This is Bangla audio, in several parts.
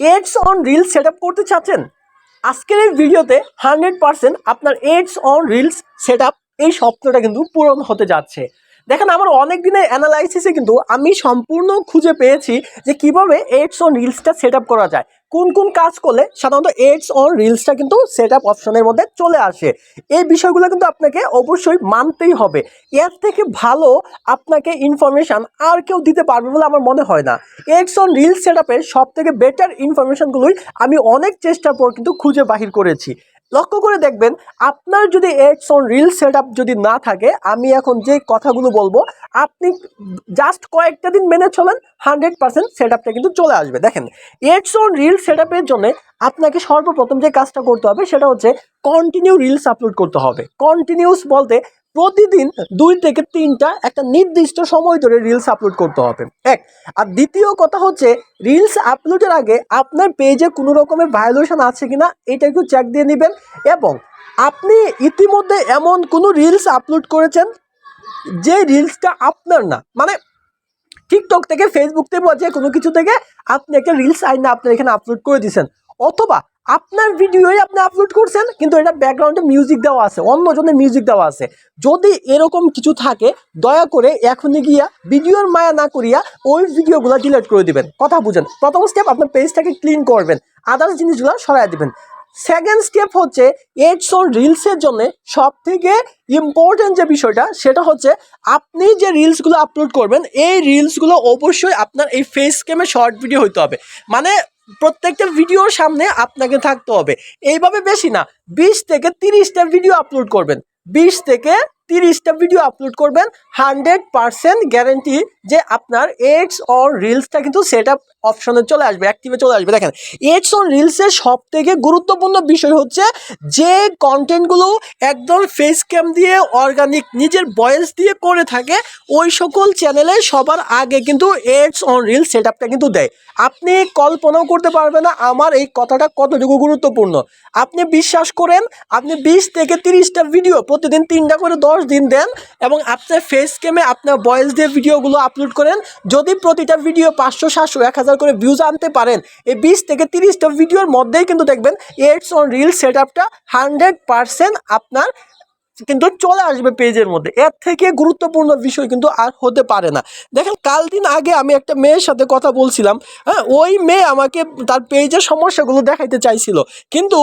এডস অন রিলস সেট করতে চাচ্ছেন? আজকের এই ভিডিওতে হান্ড্রেড আপনার এডস অন রিলস সেট এই স্বপ্নটা কিন্তু পূরণ হতে যাচ্ছে। দেখেন, আমার অনেক দিনের অ্যানালাইসিসে কিন্তু আমি সম্পূর্ণ খুঁজে পেয়েছি যে কীভাবে এডস অন রিলসটা সেট করা যায়। কোন কোন কাজ করলে সাধারণত এডস অন রিলসটা কিন্তু সেট আপ অপশনের মধ্যে চলে আসে। এই বিষয়গুলো কিন্তু আপনাকে অবশ্যই মানতেই হবে। এর থেকে ভালো আপনাকে ইনফরমেশান আর কেউ দিতে পারবে বলে আমার মনে হয় না। এডস অন রিলস সেট আপের সব থেকে বেটার ইনফরমেশনগুলোই আমি অনেক চেষ্টার পর কিন্তু খুঁজে বাহির করেছি। লক্ষ্য করে দেখবেন, আপনার যদি এডস অন রিল সেট যদি না থাকে, আমি এখন যে কথাগুলো বলব, আপনি জাস্ট কয়েকটা দিন মেনে চলেন হান্ড্রেড পার্সেন্ট সেট কিন্তু চলে আসবে। দেখেন এডস অন রিল সেট আপের জন্য আপনাকে সর্বপ্রথম যে কাজটা করতে হবে, সেটা হচ্ছে কন্টিনিউ রিলস আপলোড করতে হবে। কন্টিনিউস বলতে প্রতিদিন দুই থেকে তিনটা একটা নির্দিষ্ট সময় ধরে রিলস আপলোড করতে হবে। এক, আর দ্বিতীয় কথা হচ্ছে রিলস আপলোডের আগে আপনার পেজে কোনো রকমের ভায়োলেশন আছে কিনা, এটা একটু চেক দিয়ে নেবেন এবং আপনি ইতিমধ্যে এমন কোনো রিলস আপলোড করেছেন যে রিলসটা আপনার না। মানে টিকটক থেকে ফেসবুক থেকে যে কোনো কিছু থেকে আপনি একটা রিলস আইনে আপনার এখানে আপলোড করে দিয়েছেন। অথবা আপনার ভিডিওই আপনি আপলোড করছেন, কিন্তু এটা ব্যাকগ্রাউন্ডে মিউজিক দেওয়া আছে, অন্যজনের মিউজিক দেওয়া আছে। যদি এরকম কিছু থাকে, দয়া করে এখনই গিয়া ভিডিওর মায়া না করিয়া ওই ভিডিওগুলো ডিলিট করে দিবেন। কথা বুঝেন। প্রথম স্টেপ আপনার পেজটাকে ক্লিন করবেন। আদার্স জিনিসগুলো সরাই দিবেন। সেকেন্ড স্টেপ হচ্ছে এডস অন রিলসের জন্য সব থেকে ইম্পর্টেন্ট যে বিষয়টা, সেটা হচ্ছে আপনি যে রিলসগুলো আপলোড করবেন, এই রিলসগুলো অবশ্যই আপনার এই ফেস ক্যামে শর্ট ভিডিও হইতে হবে। মানে প্রত্যেকটা ভিডিওর সামনে আপনাকে থাকতে হবে। এইভাবে বেশি না, বিশ থেকে তিরিশটা ভিডিও আপলোড করবেন। বিশ থেকে তিরিশটা ভিডিও আপলোড করবেন হান্ড্রেড পারসেন্ট গ্যারেন্টি যে আপনার এডস অর রিলসটা কিন্তু সেট আপ অপশনে চলে আসবে অ্যাক্টিভে চলে আসবে। দেখেন এডস অন রিলসের সব থেকে গুরুত্বপূর্ণ বিষয় হচ্ছে যে কন্টেন্টগুলো একদম ফেস ক্যাম দিয়ে অর্গানিক নিজের ভয়েস দিয়ে করে থাকে, ওই সকল চ্যানেলে সবার আগে কিন্তু এডস অন রিল সেট আপটা কিন্তু দেয়। আপনি কল্পনাও করতে পারবেন না আমার এই কথাটা কতটুকু গুরুত্বপূর্ণ। আপনি বিশ্বাস করেন, আপনি বিশ থেকে তিরিশটা ভিডিও প্রতিদিন তিনটা করে দশ দিন দেন এবং আপনার ফেস ক্যামে আপনার বয়েস দিয়ে ভিডিওগুলো আপলোড করেন। যদি প্রতিটা ভিডিও পাঁচশো, সাতশো, এক হাজার করে ভিউজ আনতে পারেন। এই বিশ থেকে তিরিশটা ভিডিওর মধ্যেই কিন্তু দেখবেন এডস অন রিল সেট আপটা হান্ড্রেড আপনার কিন্তু চলে আসবে পেজের মধ্যে। এর থেকে গুরুত্বপূর্ণ বিষয় কিন্তু আর হতে পারে না। দেখেন কাল দিন আগে আমি একটা মেয়ের সাথে কথা বলছিলাম হ্যাঁ ওই মেয়ে আমাকে তার পেজের সমস্যাগুলো দেখাইতে চাইছিল। কিন্তু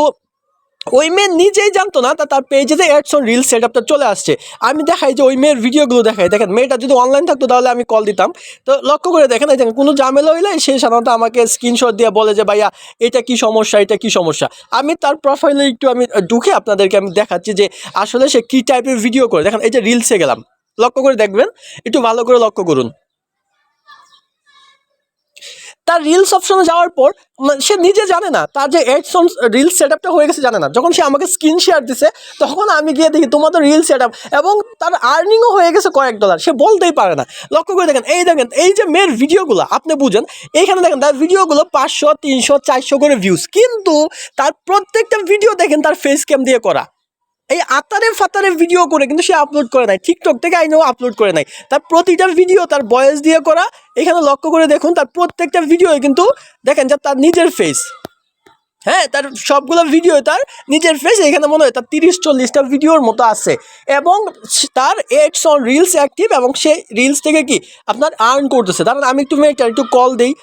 ওই মেয়ে নিজেই জানতো না তার পেজে যে অ্যাডস অন রিল সেট আপটা চলে আসছে। আমি দেখাই যে ওই মেয়ের ভিডিওগুলো দেখাই। দেখেন, মেয়েটা যদি অনলাইন থাকতো তাহলে আমি কল দিতাম। তো লক্ষ্য করে দেখেন, এই দেখেন, কোনো ঝামেলা হইলে সে সাধারণত আমাকে স্ক্রিনশট দিয়ে বলে যে, ভাইয়া, এটা কি সমস্যা? এটা কি সমস্যা? আমি তার প্রোফাইলে একটু আমি ঢুকে আপনাদেরকে আমি দেখাচ্ছি যে, আসলে সে কী টাইপের ভিডিও করে। দেখেন, এই যে রিলসে গেলাম। লক্ষ্য করে দেখবেন, একটু ভালো করে লক্ষ্য করুন। তার রিলস অপশনে যাওয়ার পর মানে সে নিজে জানে না, তার যে এডসন রিলস সেট আপটা হয়ে গেছে জানে না। যখন সে আমাকে স্ক্রিন শেয়ার দিছে, তখন আমি গিয়ে দেখি তোমাদের রিল সেট আপ এবং তার আর্নিংও হয়ে গেছে কয়েক ডলার সে বলতেই পারে না। লক্ষ্য করে দেখেন, এই দেখেন, এই যে মেয়ের ভিডিওগুলো আপনি বুঝেন, এইখানে দেখেন, তার ভিডিওগুলো পাঁচশো, তিনশো, চারশো করে ভিউজ কিন্তু তার প্রত্যেকটা ভিডিও দেখেন তার ফেস ক্যাম দিয়ে করা। এই আতারে ফাতারে ভিডিও করে কিন্তু সে আপলোড করে নাই। টিকটক থেকে আইনেও আপলোড করে নাই। তার প্রতিটা ভিডিও তার বয়েস দিয়ে করা, এখানে লক্ষ্য করে দেখুন, তার প্রত্যেকটা ভিডিও কিন্তু দেখেন যে তার নিজের ফেস হ্যাঁ তার সবগুলো ভিডিও তার নিজের ফেস এখানে মনে হয় তার তিরিশ চল্লিশটা ভিডিওর মতো আছে। এবং তার এডস অন রিলস অ্যাক্টিভ এবং সে রিলস থেকে কি আপনার আর্ন করতেছে। তার আমি একটু মেয়েটা একটু কল দিই।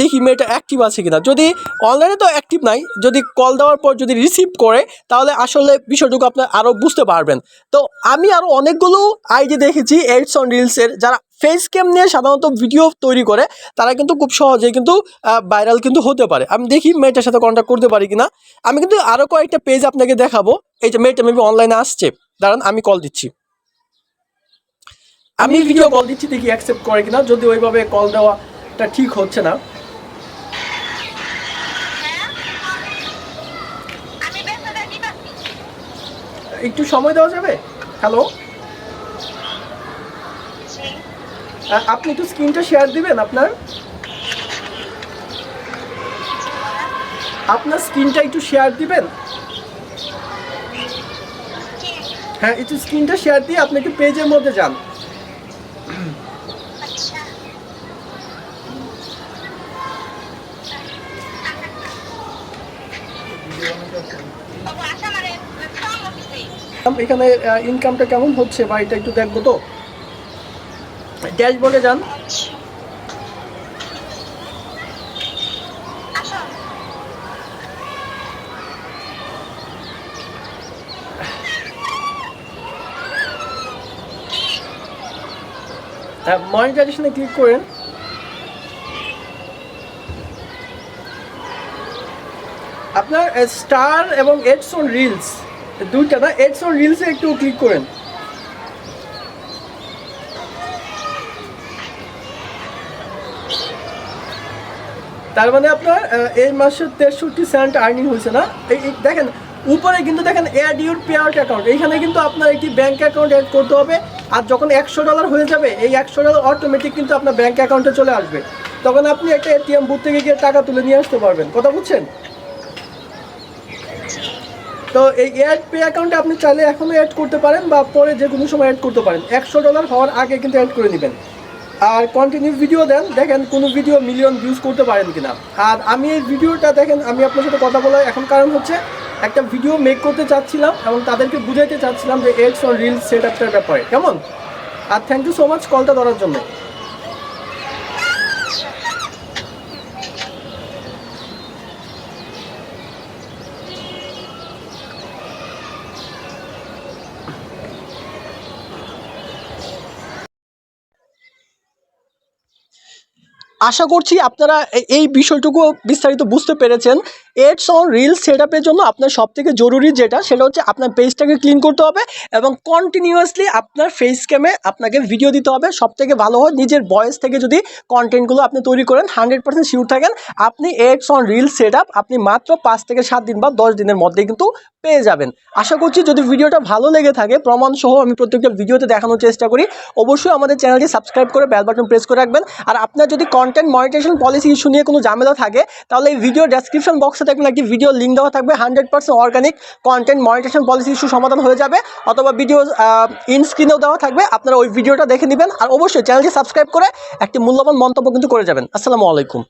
দেখি মেয়েটা অ্যাক্টিভ আছে কিনা। যদি অনলাইনে তো অ্যাক্টিভ নাই, যদি কল দেওয়ার পর যদি রিসিভ করে, তাহলে আসলে বিষয়টুকু আপনার আরও বুঝতে পারবেন। তো আমি আরও অনেকগুলো আইডি দেখেছি এডস অন রিলসের যারা ফেস ক্যাম নিয়ে সাধারণত ভিডিও তৈরি করে, তারা কিন্তু খুব সহজেই কিন্তু ভাইরাল কিন্তু হতে পারে। আমি দেখি মেয়েটার সাথে কন্ট্যাক্ট করতে পারি কিনা। আমি কিন্তু আরও কয়েকটা পেজ আপনাকে দেখাবো। এই যে মেয়েটা মেবি অনলাইনে আসছে। দাঁড়ান, আমি কল দিচ্ছি। আমি ভিডিও কল দিচ্ছি, দেখি অ্যাকসেপ্ট করে কিনা। যদি ওইভাবে কল দেওয়াটা ঠিক হচ্ছে না। একটু সময় দেওয়া যাবে? হ্যালো আপনি একটু স্ক্রিনটা শেয়ার দিবেন আপনার? আপনার স্ক্রিনটা একটু শেয়ার দিবেন? হ্যাঁ একটু স্ক্রিনটা শেয়ার দিয়ে আপনি একটু পেজের মধ্যে যান। এখানে ইনকামটা কেমন হচ্ছে বা এটা একটু দেখব তো। ড্যাশবোর্ডে যান। মনিটাইজেশনে ক্লিক করেন। আপনার স্টার এবং এডস অন রিলস দুইটা না? এডস অন রিলসে একটু ক্লিক করেন। তার মানে আপনার এই মাসে তেষট্টি সেন্ট আর্নিং হয়েছে না? দেখেন, উপরে কিন্তু দেখেন add your pay out account এইখানে কিন্তু আপনার একটি ব্যাঙ্ক অ্যাকাউন্ট অ্যাড করতে হবে। আর যখন একশো ডলার হয়ে যাবে, এই একশো ডলার অটোমেটিক কিন্তু আপনার ব্যাঙ্ক অ্যাকাউন্টে চলে আসবে। তখন আপনি একটা এটিএম বুথ থেকে গিয়ে টাকা তুলে নিয়ে আসতে পারবেন। কথা বুঝছেন? তো এই অ্যাড পে অ্যাকাউন্টে আপনি চাইলে এখনও অ্যাড করতে পারেন বা পরে যে কোনো সময় অ্যাড করতে পারেন। একশো ডলার হওয়ার আগে কিন্তু অ্যাড করে নেবেন। আর কন্টিনিউ ভিডিও দেন, দেখেন কোনো ভিডিও মিলিয়ন ভিউজ করতে পারেন কিনা। আর আমি এই ভিডিওটা দেখেন, আমি আপনার সাথে কথা বলার এখন কারণ হচ্ছে, একটা ভিডিও মেক করতে চাচ্ছিলাম এবং তাদেরকে বুঝাইতে চাচ্ছিলাম যে এডস অন রিলস সেট আপটার ব্যাপারে। কেমন? আর থ্যাংক ইউ সো মাচ কলটা ধরার জন্য। আশা করছি আপনারা এই বিষয়টুকু বিস্তারিত বুঝতে পেরেছেন। এডস অন রিল সেট জন্য আপনার সব থেকে জরুরি যেটা, সেটা হচ্ছে আপনার পেজটাকে ক্লিন করতে হবে এবং কন্টিনিউয়াসলি আপনার ফেস ক্যামে আপনাকে ভিডিও দিতে হবে। সব থেকে ভালো হয় নিজের ভয়েস থেকে যদি কন্টেন্টগুলো আপনি তৈরি করেন হান্ড্রেড পার্সেন্ট শিওর থাকেন, আপনি ads on reel set up আপনি মাত্র পাঁচ থেকে সাত দিন বা দশ দিনের মধ্যেই কিন্তু পেয়ে যাবেন। আশা করছি যদি ভিডিওটা ভালো লেগে থাকে, প্রমাণ সহ আমি প্রত্যেকটা ভিডিওতে দেখানোর চেষ্টা করি, অবশ্যই আমাদের চ্যানেলটি সাবস্ক্রাইব করে বেল বাটন প্রেস করে রাখবেন। আর আপনার যদি কন্টেন্ট মনিটেশন পলিসি ইস্যু নিয়ে কোনো ঝামেলা থাকে, তাহলে এই ভিডিও ডেসক্রিপশন বক্সে দেখবেন একটি ভিডিও লিঙ্ক দেওয়া থাকবে। Hundred percent organic content monetization policy issue সমাধান হয়ে যাবে। অথবা ভিডিও ইন স্ক্রিনেও দেওয়া থাকবে। আপনারা ওই ভিডিওটা দেখে নেবেন। আর অবশ্যই চ্যানেলটি সাবস্ক্রাইব করে একটি মূল্যবান মন্তব্য কিন্তু করে যাবেন। আসসালামু আলাইকুম।